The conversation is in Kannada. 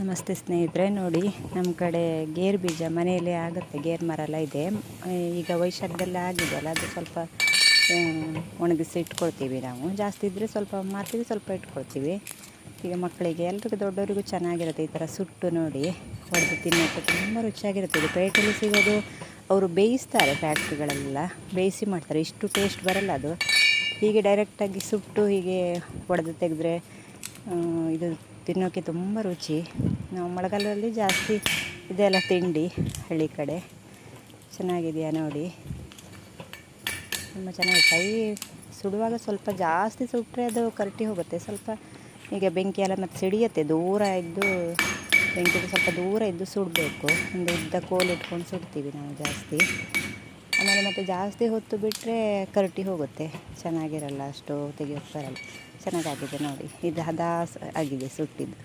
ನಮಸ್ತೆ ಸ್ನೇಹಿತರೆ, ನೋಡಿ ನಮ್ಮ ಕಡೆ ಗೇರು ಬೀಜ ಮನೆಯಲ್ಲೇ ಆಗುತ್ತೆ, ಗೇರು ಮರ ಎಲ್ಲ ಇದೆ. ಈಗ ವೈಶಾಖದಲ್ಲ ಆಗಿದೆಯಲ್ಲ, ಅದು ಸ್ವಲ್ಪ ಒಣಗಿಸಿ ಇಟ್ಕೊಳ್ತೀವಿ ನಾವು. ಜಾಸ್ತಿ ಇದ್ದರೆ ಸ್ವಲ್ಪ ಮಾರ್ತೀವಿ, ಸ್ವಲ್ಪ ಇಟ್ಕೊಳ್ತೀವಿ. ಈಗ ಮಕ್ಕಳಿಗೆ, ಎಲ್ರಿಗೂ ದೊಡ್ಡವರಿಗೂ ಚೆನ್ನಾಗಿರುತ್ತೆ ಈ ಥರ ಸುಟ್ಟು ನೋಡಿ ಹೊಡೆದು ತಿನ್ನೋಕ್ಕೆ. ತುಂಬ ರುಚಿಯಾಗಿರುತ್ತೆ. ಇದು ಪೇಟೆಯಲ್ಲಿ ಸಿಗೋದು, ಅವರು ಬೇಯಿಸ್ತಾರೆ ಫ್ಯಾಕ್ಟ್ರಿಗಳೆಲ್ಲ ಬೇಯಿಸಿ ಮಾಡ್ತಾರೆ. ಇಷ್ಟು ಟೇಸ್ಟ್ ಬರಲ್ಲ ಅದು. ಹೀಗೆ ಡೈರೆಕ್ಟಾಗಿ ಸುಟ್ಟು ಹೀಗೆ ಒಡೆದು ತೆಗೆದ್ರೆ ಇದು ತಿನ್ನೋಕ್ಕೆ ತುಂಬ ರುಚಿ. ನಾವು ಮಳೆಗಾಲದಲ್ಲಿ ಜಾಸ್ತಿ ಇದೆಲ್ಲ ತಿಂಡಿ, ಹಳ್ಳಿ ಕಡೆ. ಚೆನ್ನಾಗಿದೆಯಾ ನೋಡಿ? ತುಂಬ ಚೆನ್ನಾಗಿ ಕೈ ಸುಡುವಾಗ ಸ್ವಲ್ಪ ಜಾಸ್ತಿ ಸುಟ್ಟರೆ ಅದು ಕರಟಿ ಹೋಗುತ್ತೆ. ಸ್ವಲ್ಪ ಈಗ ಬೆಂಕಿ ಎಲ್ಲ ಮತ್ತು ಸಿಡಿಯುತ್ತೆ. ದೂರ ಇದ್ದು ಬೆಂಕಿಗೆ ಸ್ವಲ್ಪ ದೂರ ಇದ್ದು ಸುಡಬೇಕು. ಒಂದು ಉದ್ದ ಕೋಲು ಇಟ್ಕೊಂಡು ಸುಡ್ತೀವಿ ನಾವು ಜಾಸ್ತಿ. ಆಮೇಲೆ ಮತ್ತು ಜಾಸ್ತಿ ಹೊತ್ತು ಬಿಟ್ಟರೆ ಕರಟಿ ಹೋಗುತ್ತೆ. ಚೆನ್ನಾಗಿರಲ್ಲ ಅಷ್ಟು ತೆಗಿಯೋಕ್ಕೆ ಬರಲ್ಲ ಚೆನ್ನಾಗಾಗಿದೆ ನೋಡಿ. ಇದು ಹದ ಆಗಿದೆ ಸುಟ್ಟಿದ್ದು.